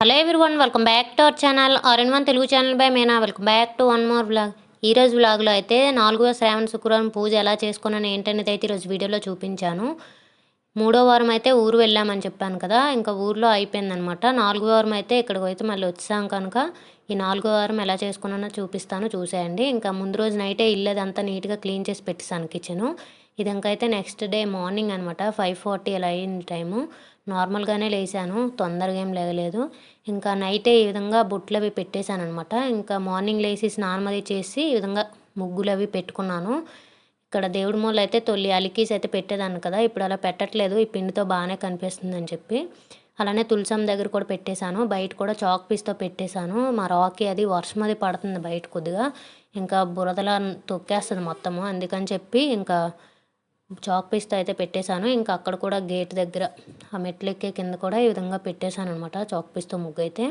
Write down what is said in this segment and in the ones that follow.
Hello one welcome back to our channel R N one Telugu channel by Mena welcome back to one more blog ఈ రోజు అయితే నాలుగవ శ్రావణ శుక్రవారం పూజ ఎలా చేసుకున్నాను ఏంటనేది అయితే ఈరోజు వీడియోలో చూపించాను. మూడో వారం అయితే ఊరు వెళ్ళామని చెప్పాను కదా ఇంకా ఊర్లో అయిపోయిందనమాట. నాలుగో వారం అయితే ఇక్కడికి అయితే మళ్ళీ వచ్చాం కనుక ఈ నాలుగో వారం ఎలా చేసుకున్నానో చూపిస్తాను చూసేయండి. ఇంకా ముందు రోజు నైటే ఇల్లు అదంతా నీట్గా క్లీన్ చేసి పెట్టేసాను కిచెను ఇది నెక్స్ట్ డే మార్నింగ్ అనమాట ఫైవ్ ఫార్టీ అలా అయింది టైము నార్మల్గానే లేచాను తొందరగా ఏం లేగలేదు. ఇంకా నైటే ఈ విధంగా బుట్లు అవి పెట్టేశాను అనమాట ఇంకా మార్నింగ్ లేచి స్నానం అది చేసి ఈ విధంగా ముగ్గులు అవి పెట్టుకున్నాను. ఇక్కడ దేవుడి మూల అయితే తొలి అలికీస్ అయితే పెట్టేదాన్ని కదా ఇప్పుడు అలా పెట్టట్లేదు. ఈ పిండితో బాగానే కనిపిస్తుంది అని చెప్పి అలానే తులసం దగ్గర కూడా పెట్టేశాను. బయట కూడా చాక్ పీస్తో పెట్టేశాను. మా రాకి అది వర్షం అది పడుతుంది బయట కొద్దిగా. ఇంకా బురదలా తొక్కేస్తుంది మొత్తము. అందుకని చెప్పి ఇంకా చాక్ పీస్తో అయితే పెట్టేశాను. ఇంకా అక్కడ కూడా గేట్ దగ్గర ఆ మెట్లు ఎక్కే కింద కూడా ఈ విధంగా పెట్టేశాను అనమాట చాక్ పీస్తో ముగ్గు అయితే.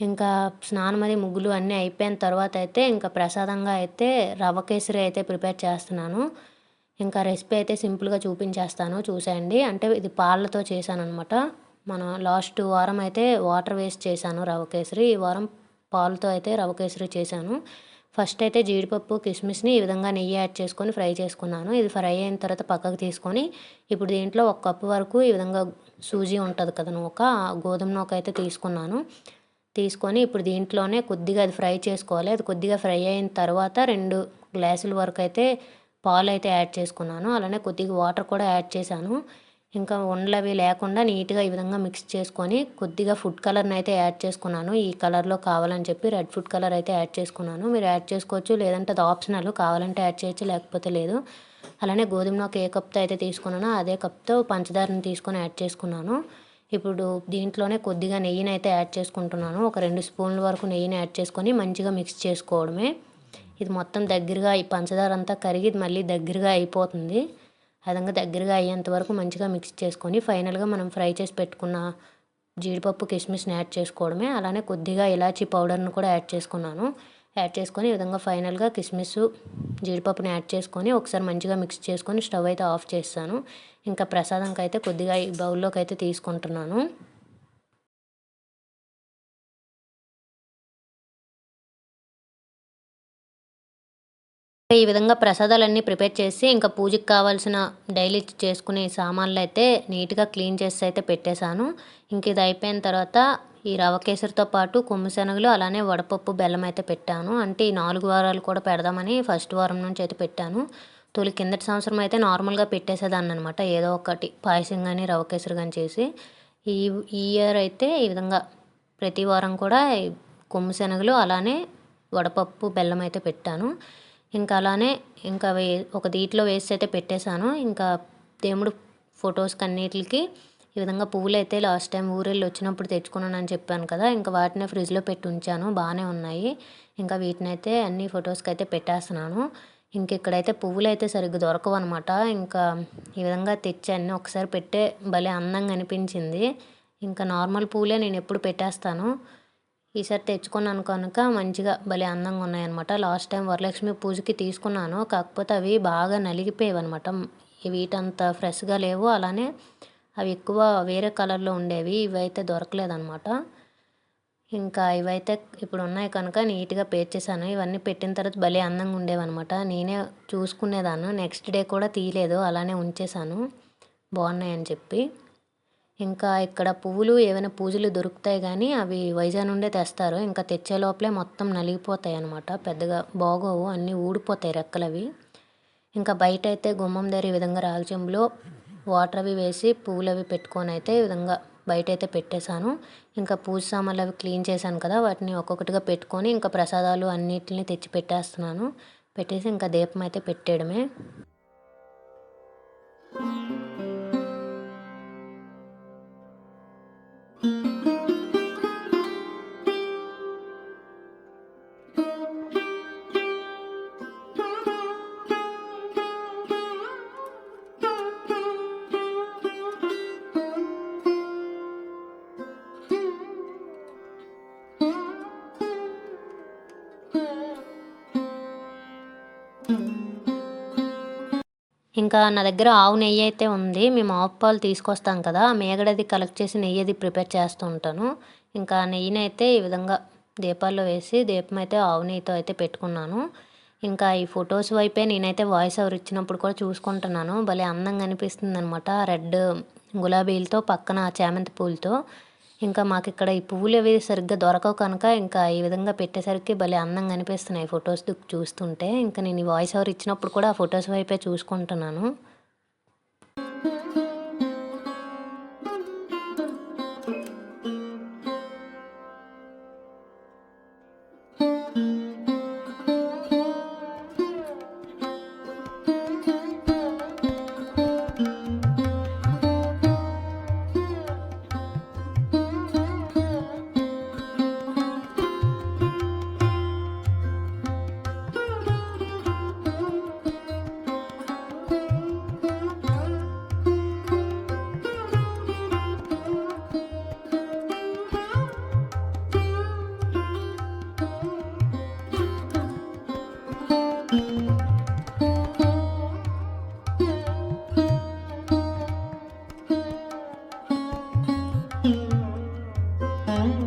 ఇంకా స్నానం అది ముగ్గులు అన్నీ అయిపోయిన తర్వాత అయితే ఇంకా ప్రసాదంగా అయితే రవ్వ కేసరి అయితే ప్రిపేర్ చేస్తున్నాను. ఇంకా రెసిపీ అయితే సింపుల్గా చూపించేస్తాను. చూసేయండి. అంటే ఇది పాలతో చేశాను అనమాట మన లాస్ట్ వారం అయితే వాటర్ వేస్ట్ చేశాను రవ్వ కేసరి. ఈ వారం పాలతో అయితే రవ్వ కేసరి చేశాను. ఫస్ట్ అయితే జీడిపప్పు కిస్మిస్ని ఈ విధంగా నెయ్యి యాడ్ చేసుకొని ఫ్రై చేసుకున్నాను. ఇది ఫ్రై అయిన తర్వాత పక్కకు తీసుకొని ఇప్పుడు దీంట్లో ఒక కప్పు వరకు ఈ విధంగా సూజీ ఉంటుంది కదా నూక గోధుమ నూక అయితే తీసుకున్నాను. తీసుకొని ఇప్పుడు దీంట్లోనే కొద్దిగా అది ఫ్రై చేసుకోవాలి. అది కొద్దిగా ఫ్రై అయిన తర్వాత రెండు గ్లాసుల వరకు అయితే పాలు అయితే యాడ్ చేసుకున్నాను. అలానే కొద్దిగా వాటర్ కూడా యాడ్ చేశాను. ఇంకా ఉండలు అవి లేకుండా నీట్గా ఈ విధంగా మిక్స్ చేసుకొని కొద్దిగా ఫుడ్ కలర్ని అయితే యాడ్ చేసుకున్నాను. ఈ కలర్లో కావాలని చెప్పి రెడ్ ఫుడ్ కలర్ అయితే యాడ్ చేసుకున్నాను. మీరు యాడ్ చేసుకోవచ్చు లేదంటే అది ఆప్షనల్ కావాలంటే యాడ్ చేయొచ్చు లేకపోతే లేదు. అలానే గోధుమ ఏ కప్తో అయితే తీసుకున్నానో అదే కప్తో పంచదారని తీసుకొని యాడ్ చేసుకున్నాను. ఇప్పుడు దీంట్లోనే కొద్దిగా నెయ్యిని అయితే యాడ్ చేసుకుంటున్నాను. ఒక రెండు స్పూన్ల వరకు నెయ్యిని యాడ్ చేసుకొని మంచిగా మిక్స్ చేసుకోవడమే. ఇది మొత్తం దగ్గరగా ఈ పంచదార అంతా కరిగి మళ్ళీ దగ్గరగా అయిపోతుంది. అదంగా దగ్గరగా అయ్యేంత వరకు మంచిగా మిక్స్ చేసుకొని ఫైనల్గా మనం ఫ్రై చేసి పెట్టుకున్న జీడిపప్పు కిస్మిస్ని యాడ్ చేసుకోవడమే. అలానే కొద్దిగా ఇలాచీ పౌడర్ను కూడా యాడ్ చేసుకున్నాను. యాడ్ చేసుకొని ఈ విధంగా ఫైనల్గా కిస్మిస్ జీడిపప్పుని యాడ్ చేసుకొని ఒకసారి మంచిగా మిక్స్ చేసుకొని స్టవ్ అయితే ఆఫ్ చేస్తాను. ఇంకా ప్రసాదంకి అయితే కొద్దిగా ఈ బౌల్లోకి అయితే తీసుకుంటున్నాను. ఈ విధంగా ప్రసాదాలన్నీ ప్రిపేర్ చేసి ఇంకా పూజకి కావాల్సిన డైలీ చేసుకునే సామాన్లు అయితే నీట్గా క్లీన్ చేసి అయితే పెట్టేశాను. ఇంక ఇది అయిపోయిన తర్వాత ఈ రవ కేసరితో పాటు కొమ్ము శనగలు అలానే వడపప్పు బెల్లం అయితే పెట్టాను. అంటే ఈ నాలుగు వారాలు కూడా పెడదామని ఫస్ట్ వారం నుంచి అయితే పెట్టాను. తొలి కిందటి సంవత్సరం అయితే నార్మల్గా పెట్టేసేదాన్ని అనమాట ఏదో ఒకటి పాయసం కానీ రవ కేసరి కానీ చేసి. ఈ ఈ ఇయర్ అయితే ఈ విధంగా ప్రతి వారం కూడా కొమ్ము శనగలు అలానే వడపప్పు బెల్లం అయితే పెట్టాను. ఇంకా అలానే ఇంకా వే ఒక దీంట్లో వేసి అయితే పెట్టేశాను. ఇంకా దేవుడు ఫొటోస్కి అన్నిటికి ఈ విధంగా పువ్వులు అయితే లాస్ట్ టైం ఊరెళ్ళి వచ్చినప్పుడు తెచ్చుకున్నాను అని చెప్పాను కదా ఇంకా వాటిని ఫ్రిడ్జ్లో పెట్టి ఉంచాను. బాగానే ఉన్నాయి. ఇంకా వీటిని అయితే అన్ని ఫొటోస్కి అయితే పెట్టేస్తున్నాను. ఇంక ఇక్కడైతే పువ్వులు అయితే సరిగ్గా దొరకవు అనమాట ఇంకా ఈ విధంగా తెచ్చి అన్నీ ఒకసారి పెట్టే భలే అందంగా అనిపించింది. ఇంకా నార్మల్ పువ్వులే నేను ఎప్పుడు పెట్టేస్తాను. ఈసారి తెచ్చుకున్నాను కనుక మంచిగా భలే అందంగా ఉన్నాయన్నమాట. లాస్ట్ టైం వరలక్ష్మి పూజకి తీసుకున్నాను. కాకపోతే అవి బాగా నలిగిపోయేవి అనమాట వీటంత ఫ్రెష్గా లేవు. అలానే అవి ఎక్కువ వేరే కలర్లో ఉండేవి. ఇవైతే దొరకలేదన్నమాట. ఇంకా ఇవైతే ఇప్పుడు ఉన్నాయి కనుక నీట్గా పేర్చేసాను ఇవన్నీ పెట్టిన తర్వాత భలే అందంగా ఉండేవన్నమాట. నేనే చూసుకునేదాన్ని. నెక్స్ట్ డే కూడా తీయలేదు. అలానే ఉంచేసాను బాగున్నాయని చెప్పి. ఇంకా ఇక్కడ పువ్వులు ఏవైనా పూజలు దొరుకుతాయి కానీ అవి వైజాగ్ నుండే తెస్తారు. ఇంకా తెచ్చే లోపలే మొత్తం నలిగిపోతాయి అనమాట పెద్దగా బాగోవు. అన్నీ ఊడిపోతాయి రెక్కలు అవి ఇంకా బయట అయితే గుమ్మం దగ్గర ఈ విధంగా రాల్చెంబులో వాటర్ అవి వేసి పువ్వులు అవి పెట్టుకొని అయితే ఈ విధంగా బయట అయితే పెట్టేశాను. ఇంకా పూజ సామాన్లు అవి క్లీన్ చేశాను కదా వాటిని ఒక్కొక్కటిగా పెట్టుకొని ఇంకా ప్రసాదాలు అన్నిటిని తెచ్చి పెట్టేస్తున్నాను. పెట్టేసి ఇంకా దీపం అయితే పెట్టేయడమే. ఇంకా నా దగ్గర ఆవు నెయ్యి అయితే ఉంది. మేము ఆవు పాలు తీసుకొస్తాం కదా మేగడది కలెక్ట్ చేసి నెయ్యి అది ప్రిపేర్ చేస్తూ ఉంటాను. ఇంకా నెయ్యిని అయితే ఈ విధంగా దీపాల్లో వేసి దీపం అయితే ఆవు నెయ్యితో అయితే పెట్టుకున్నాను. ఇంకా ఈ ఫొటోస్ వైపే నేనైతే వాయిస్ ఓవర్ ఇచ్చినప్పుడు కూడా చూసుకుంటున్నాను. భలే అందంగా అనిపిస్తుంది అనమాట రెడ్ గులాబీలతో పక్కన చామంతి పూలతో. ఇంకా మాకు ఇక్కడ ఈ పువ్వులు అవి సరిగ్గా దొరకవు కనుక ఇంకా ఈ విధంగా పెట్టేసరికి భలే అందంగా అనిపిస్తున్నాయి ఫొటోస్ చూస్తుంటే. ఇంకా నేను ఈ వాయిస్ ఓవర్ ఇచ్చినప్పుడు కూడా ఆ ఫొటోస్ వైపే చూసుకుంటున్నాను. Mm-hmm.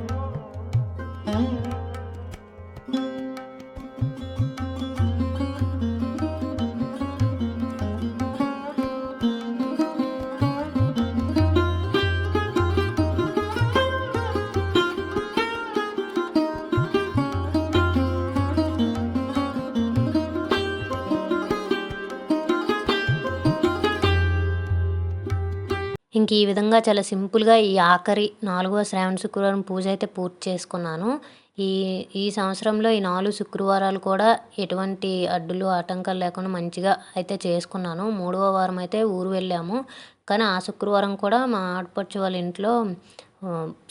ఇంక ఈ విధంగా చాలా సింపుల్గా ఈ ఆఖరి నాలుగవ శ్రావణ శుక్రవారం పూజ అయితే పూర్తి చేసుకున్నాను. ఈ ఈ సంవత్సరంలో ఈ నాలుగు శుక్రవారాలు కూడా ఎటువంటి అడ్డులు ఆటంకాలు లేకుండా మంచిగా అయితే చేసుకున్నాను. మూడవ వారం అయితే ఊరు వెళ్ళాము. కానీ ఆ శుక్రవారం కూడా మా ఆడపడుచు వాళ్ళ ఇంట్లో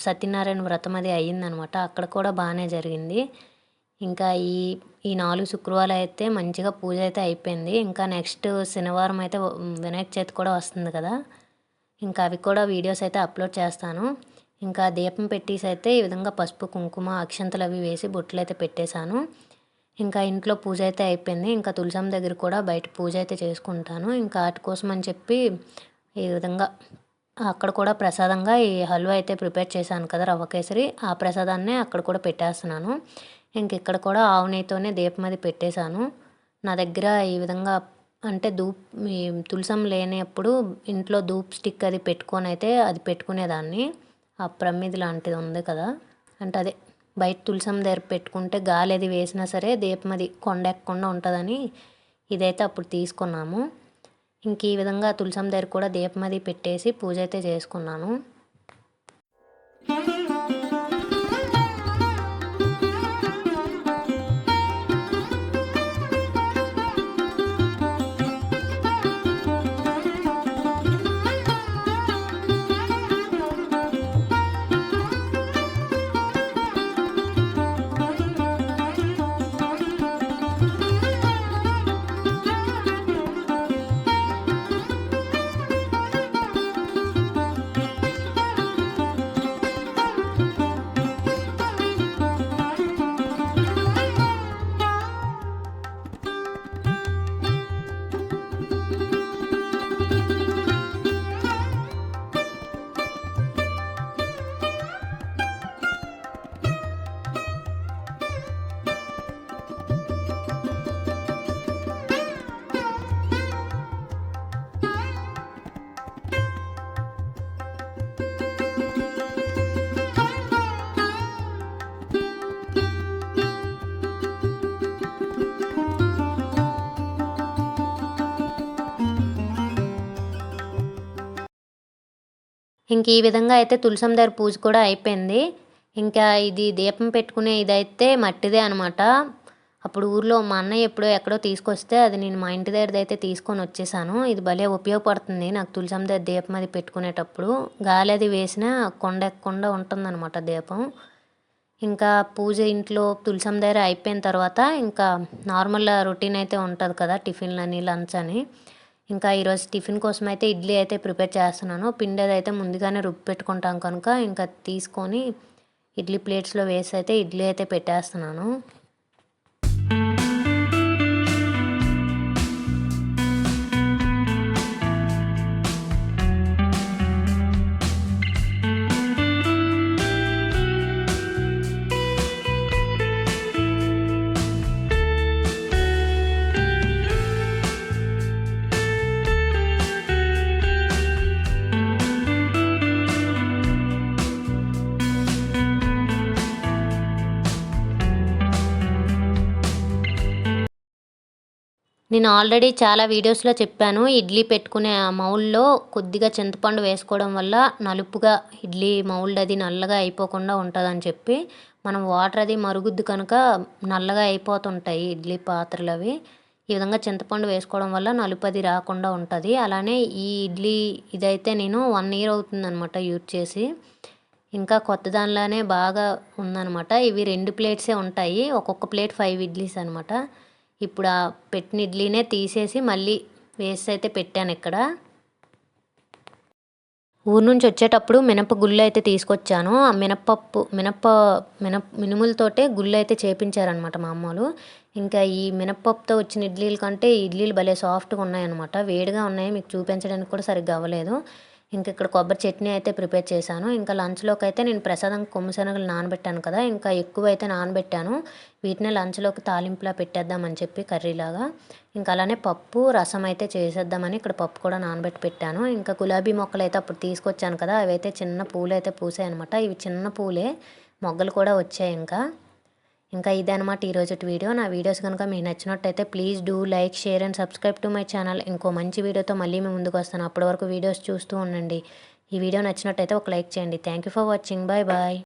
సత్యనారాయణ వ్రతం అది అయ్యిందనమాట. అక్కడ కూడా బాగానే జరిగింది. ఇంకా ఈ ఈ నాలుగు శుక్రవారాలు అయితే మంచిగా పూజ అయితే అయిపోయింది. ఇంకా నెక్స్ట్ శనివారం అయితే వినాయక చవితి కూడా వస్తుంది కదా. ఇంకా అవి కూడా వీడియోస్ అయితే అప్లోడ్ చేస్తాను. ఇంకా దీపం పెట్టేసి అయితే ఈ విధంగా పసుపు కుంకుమ అక్షంతలు అవి వేసి బొట్లు అయితే పెట్టేశాను. ఇంకా ఇంట్లో పూజ అయితే అయిపోయింది. ఇంకా తులసమ్మ దగ్గర కూడా బయట పూజ అయితే చేసుకుంటాను. ఇంకా వాటి కోసం అని చెప్పి ఈ విధంగా అక్కడ కూడా ప్రసాదంగా ఈ హల్వా అయితే ప్రిపేర్ చేశాను కదా రవ్వ కేసరి. ఆ ప్రసాదాన్నే అక్కడ కూడా పెట్టేస్తున్నాను. ఇంక ఇక్కడ కూడా ఆవు నెయ్యితోనే దీపం అది పెట్టేశాను. నా దగ్గర ఈ విధంగా అంటే ధూప్ తులసం లేనప్పుడు ఇంట్లో ధూప్ స్టిక్ అది పెట్టుకొని అయితే అది పెట్టుకునేదాన్ని. ఆ ప్రమిది లాంటిది ఉంది కదా. అంటే అదే బయట తులసం దగ్గర పెట్టుకుంటే గాలి అది వేసినా సరే దీపం అది కొండెక్కకుండా ఉంటుందని ఇదైతే అప్పుడు తీసుకున్నాము. ఇంక ఈ విధంగా తులసం దగ్గర కూడా దీపం అది పెట్టేసి పూజ అయితే చేసుకున్నాను. ఇంక ఈ విధంగా అయితే తులసం పూజ కూడా అయిపోయింది. ఇంకా ఇది దీపం పెట్టుకునే ఇదైతే మట్టిదే అనమాట అప్పుడు ఊర్లో మా అన్నయ్య ఎప్పుడో ఎక్కడో తీసుకొస్తే అది నేను మా ఇంటి దగ్గర అయితే తీసుకొని వచ్చేసాను. ఇది భలే ఉపయోగపడుతుంది నాకు తులసం దగ్గర దీపం అది పెట్టుకునేటప్పుడు. గాలి అది వేసినా కొండ ఎక్కకుండా ఉంటుందన్నమాట దీపం. ఇంకా పూజ ఇంట్లో తులసం దగ్గర అయిపోయిన తర్వాత ఇంకా నార్మల్ రొటీన్ అయితే ఉంటుంది కదా టిఫిన్లని లంచ్ అని. ఇంకా ఈరోజు టిఫిన్ కోసం అయితే ఇడ్లీ అయితే ప్రిపేర్ చేస్తున్నాను. పిండి అది అయితే ముందుగానే రుబ్బి పెట్టుకుంటాం కనుక ఇంకా తీసుకొని ఇడ్లీ ప్లేట్స్లో వేసి అయితే ఇడ్లీ అయితే పెట్టేస్తున్నాను. నేను ఆల్రెడీ చాలా వీడియోస్లో చెప్పాను ఇడ్లీ పెట్టుకునే ఆ మౌల్లో కొద్దిగా చింతపండు వేసుకోవడం వల్ల నలుపుగా ఇడ్లీ మౌల్డ్ అది నల్లగా అయిపోకుండా ఉంటుందని చెప్పి మనం వాటర్ అది మరుగుద్దు కనుక నల్లగా అయిపోతుంటాయి ఇడ్లీ పాత్రలు అవి ఈ విధంగా చింతపండు వేసుకోవడం వల్ల నలుపు అది రాకుండా ఉంటుంది. అలానే ఈ ఇడ్లీ ఇదైతే నేను వన్ ఇయర్ అవుతుందనమాట యూజ్ చేసి. ఇంకా కొత్త దానిలానే బాగా ఉందనమాట ఇవి రెండు ప్లేట్సే ఉంటాయి. ఒక్కొక్క ప్లేట్ ఫైవ్ ఇడ్లీస్ అనమాట ఇప్పుడు ఆ పెట్టిన ఇడ్లీనే తీసేసి మళ్ళీ వేస్ట్ అయితే పెట్టాను ఇక్కడ. ఊరు నుంచి వచ్చేటప్పుడు మినప గుళ్ళు అయితే తీసుకొచ్చాను. ఆ మినపప్పు మినప మినప మినుములతోటే గుళ్ళు అయితే చేపించారనమాట మా అమ్మలు ఇంకా ఈ మినపప్పుతో వచ్చిన ఇడ్లీల కంటే ఇడ్లీలు భలే సాఫ్ట్గా ఉన్నాయన్నమాట. వేడిగా ఉన్నాయి మీకు చూపించడానికి కూడా సరిగ్గా అవ్వలేదు. ఇంక ఇక్కడ కొబ్బరి చట్నీ అయితే ప్రిపేర్ చేశాను. ఇంకా లంచ్లోకి అయితే నేను ప్రసాదం కొమ్మశనగలు నానబెట్టాను కదా ఇంకా ఎక్కువ అయితే నానబెట్టాను. వీటిని లంచ్లోకి తాలింపులా పెట్టేద్దామని చెప్పి కర్రీలాగా. ఇంకా అలానే పప్పు రసం అయితే చేసేద్దామని ఇక్కడ పప్పు కూడా నానబెట్టి పెట్టాను. ఇంకా గులాబీ మొక్కలు అయితే అప్పుడు తీసుకొచ్చాను కదా అవి అయితే చిన్న పూలు అయితే పూసాయి అనమాట ఇవి చిన్న పూలే మొగ్గలు కూడా వచ్చాయి ఇంకా. ఇంకా ఇదే అనమాట ఈరోజు వీడియో. నా వీడియోస్ కనుక మీకు నచ్చినట్టయితే please do like share and subscribe to my channel. ఇంకో మంచి వీడియోతో మళ్ళీ మేము ముందుకు వస్తాను. అప్పటి వరకు వీడియోస్ చూస్తూ ఉండండి. ఈ వీడియో నచ్చినట్టయితే ఒక లైక్ చేయండి. Thank you for watching. Bye bye.